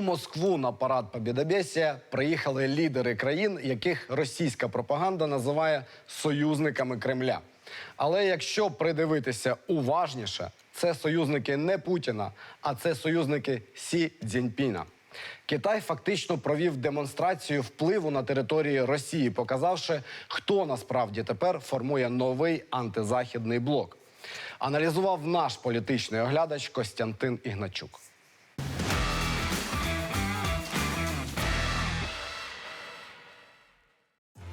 Москву на парад Побєдобєсія приїхали лідери країн, яких російська пропаганда називає союзниками Кремля. Але якщо придивитися уважніше, це союзники не Путіна, а це союзники Сі Цзіньпіна. Китай фактично провів демонстрацію впливу на території Росії, показавши, хто насправді тепер формує новий антизахідний блок. Аналізував наш політичний оглядач Костянтин Ігначук.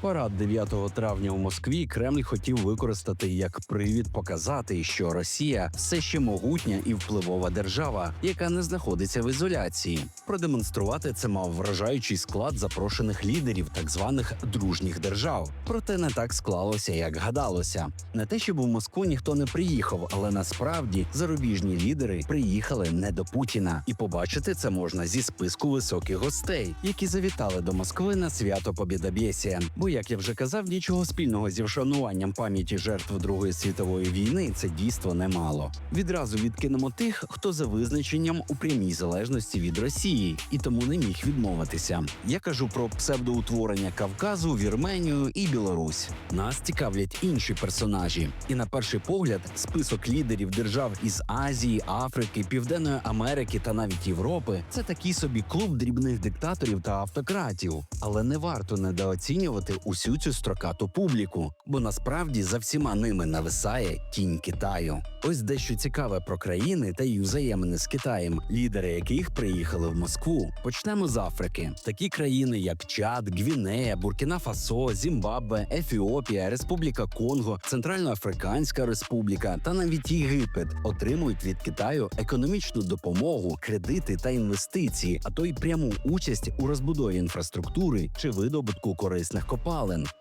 Парад 9 травня у Москві Кремль хотів використати як привід показати, що Росія все ще могутня і впливова держава, яка не знаходиться в ізоляції. Продемонструвати це мав вражаючий склад запрошених лідерів так званих дружніх держав. Проте не так склалося, як гадалося. Не те, щоб у Москву ніхто не приїхав, але насправді зарубіжні лідери приїхали не до Путіна, і побачити це можна зі списку високих гостей, які завітали до Москви на свято Побєдобєсія. Бо, як я вже казав, нічого спільного зі вшануванням пам'яті жертв Другої світової війни це дійство немало. Відразу відкинемо тих, хто за визначенням у прямій залежності від Росії і тому не міг відмовитися. Я кажу про псевдоутворення Кавказу, Вірменію і Білорусь. Нас цікавлять інші персонажі, і на перший погляд список лідерів держав із Азії, Африки, Південної Америки та навіть Європи це такий собі клуб дрібних диктаторів та автократів. Але не варто недооцінювати усю цю строкату публіку, бо насправді за всіма ними нависає тінь Китаю. Ось дещо цікаве про країни та їх взаємини з Китаєм, лідери яких приїхали в Москву. Почнемо з Африки. Такі країни, як Чад, Гвінея, Буркіна Фасо, Зімбабве, Ефіопія, Республіка Конго, Центральноафриканська Республіка та навіть Єгипет отримують від Китаю економічну допомогу, кредити та інвестиції, а то й пряму участь у розбудові інфраструктури чи видобутку корисних копалин.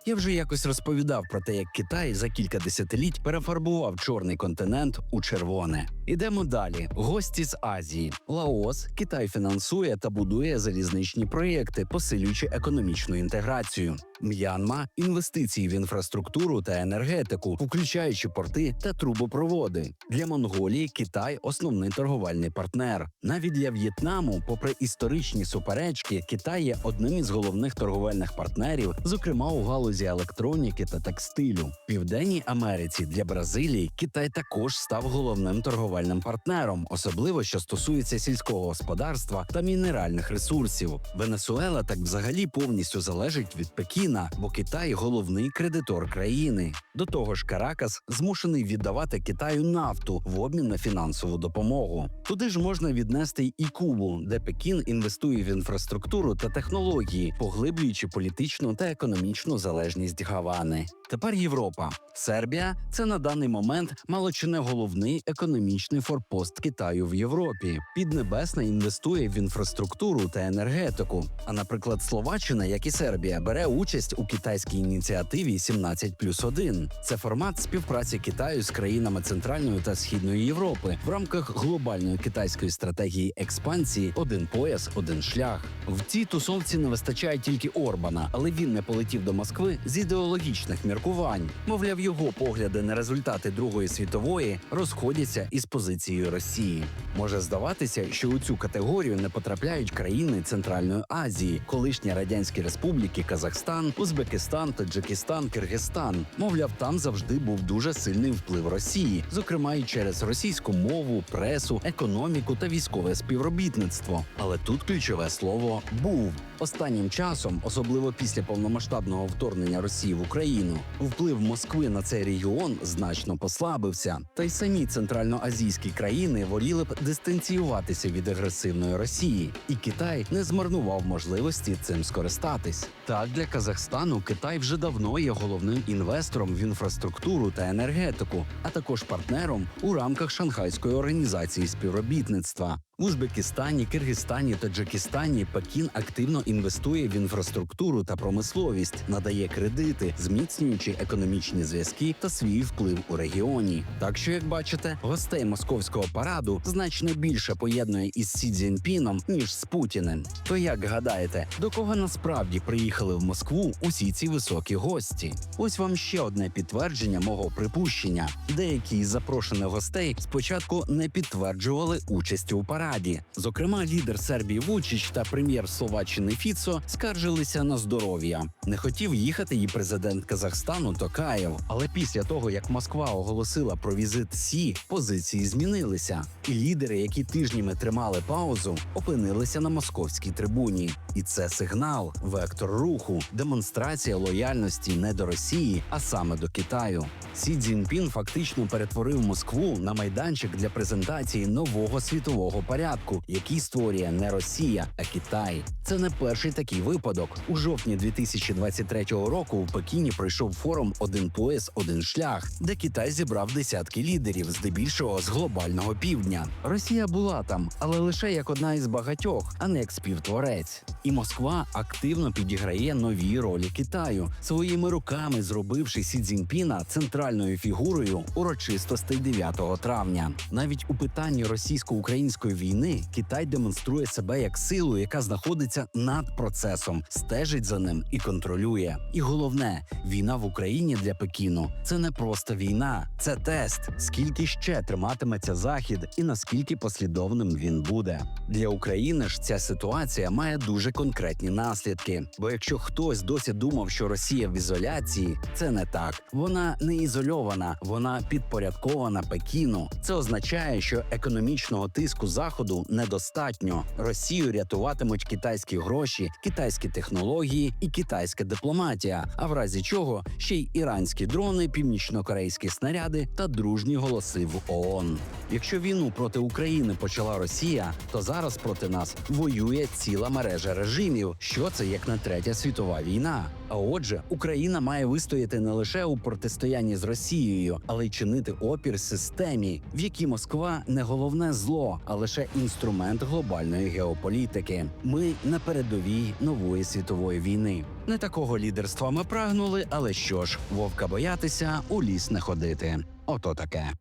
Я вже якось розповідав про те, як Китай за кілька десятиліть перефарбував чорний континент у червоне. Ідемо далі. Гості з Азії. Лаос Китай фінансує та будує залізничні проєкти, посилюючи економічну інтеграцію. М'янма інвестиції в інфраструктуру та енергетику, включаючи порти та трубопроводи. Для Монголії Китай основний торговельний партнер. Навіть для В'єтнаму, попри історичні суперечки, Китай є одним із головних торговельних партнерів, зокрема у галузі електроніки та текстилю. В Південній Америці для Бразилії Китай також став головним торговельним партнером, особливо що стосується сільського господарства та мінеральних ресурсів. Венесуела так взагалі повністю залежить від Пекіна, бо Китай головний кредитор країни. До того ж, Каракас змушений віддавати Китаю нафту в обмін на фінансову допомогу. Туди ж можна віднести і Кубу, де Пекін інвестує в інфраструктуру та технології, поглиблюючи політичну та економічну залежність Гавани. Тепер Європа. Сербія це на даний момент мало чи не головний економічний форпост Китаю в Європі. Піднебесна інвестує в інфраструктуру та енергетику. А наприклад, Словаччина, як і Сербія, бере участь у китайській ініціативі 17 плюс 1. Це формат співпраці Китаю з країнами Центральної та Східної Європи в рамках глобальної китайської стратегії експансії Один пояс, один шлях. В цій тусовці не вистачає тільки Орбана, але він не полетів до Москви з ідеологічних міркувань. Мовляв, його погляди на результати Другої світової розходяться із позицією Росії. Може здаватися, що у цю категорію не потрапляють країни Центральної Азії, колишні радянські республіки Казахстан, Узбекистан, Таджикистан, Киргизстан. Мовляв, там завжди був дуже сильний вплив Росії, зокрема і через російську мову, пресу, економіку та військове співробітництво. Але тут ключове слово був. Останнім часом, особливо після повномасштабного вторгнення Росії в Україну, вплив Москви на цей регіон значно послабився. Та й самі центральноазійські країни воліли б дистанціюватися від агресивної Росії, і Китай не змарнував можливості цим скористатись. Так для Казахстану Китай вже давно є головним інвестором в інфраструктуру та енергетику, а також партнером у рамках Шанхайської організації співробітництва. В Узбекистані, Киргизстані та Таджикистані Пекін активно інвестує в інфраструктуру та промисловість, надає кредити, зміцнюючи економічні зв'язки та свій вплив у регіоні. Так що, як бачите, гостей московського параду значно більше поєднує із Сі Цзіньпіном, ніж з Путіним. То як гадаєте, до кого насправді приїхали в Москву усі ці високі гості? Ось вам ще одне підтвердження мого припущення. Деякі із запрошених гостей спочатку не підтверджували участь у параді. Раді. Зокрема, лідер Сербії Вучич та прем'єр Словаччини Фіцо скаржилися на здоров'я. Не хотів їхати і президент Казахстану Токаєв. Але після того, як Москва оголосила про візит Сі, позиції змінилися. І лідери, які тижнями тримали паузу, опинилися на московській трибуні. І це сигнал, вектор руху, демонстрація лояльності не до Росії, а саме до Китаю. Сі Цзіньпін фактично перетворив Москву на майданчик для презентації нового світового порядку, який створює не Росія, а Китай. Це не перший такий випадок. У жовтні 2023 року у Пекіні пройшов форум Один пояс, один шлях, де Китай зібрав десятки лідерів, здебільшого з глобального півдня. Росія була там, але лише як одна із багатьох, а не як співтворець. І Москва активно підіграє нові ролі Китаю, своїми руками зробивши Сі Цзіньпіна центральною фігурою урочистостей 9 травня. Навіть у питанні російсько-української війни Китай демонструє себе як силу, яка знаходиться над процесом, стежить за ним і контролює. І головне, війна в Україні для Пекіну це не просто війна, це тест. Скільки ще триматиметься захід, і наскільки послідовним він буде для України ж ця ситуація має дуже конкретні наслідки. Бо якщо хтось досі думав, що Росія в ізоляції, це не так. Вона не ізольована, вона підпорядкована Пекіну. Це означає, що економічного тиску заходу недостатньо. Росію рятуватимуть китайські гроші, китайські технології і китайська дипломатія. А в разі чого ще й іранські дрони, північно-корейські снаряди та дружні голоси в ООН. Якщо війну проти України почала Росія, то зараз проти нас воює ціла мережа режимів. Що це як не третя світова війна? А отже, Україна має вистояти не лише у протистоянні з Росією, але й чинити опір системі, в якій Москва не головне зло, а лише інструмент глобальної геополітики. Ми на передовій нової світової війни. Не такого лідерства ми прагнули, але що ж, вовка боятися, у ліс не ходити. Ото таке.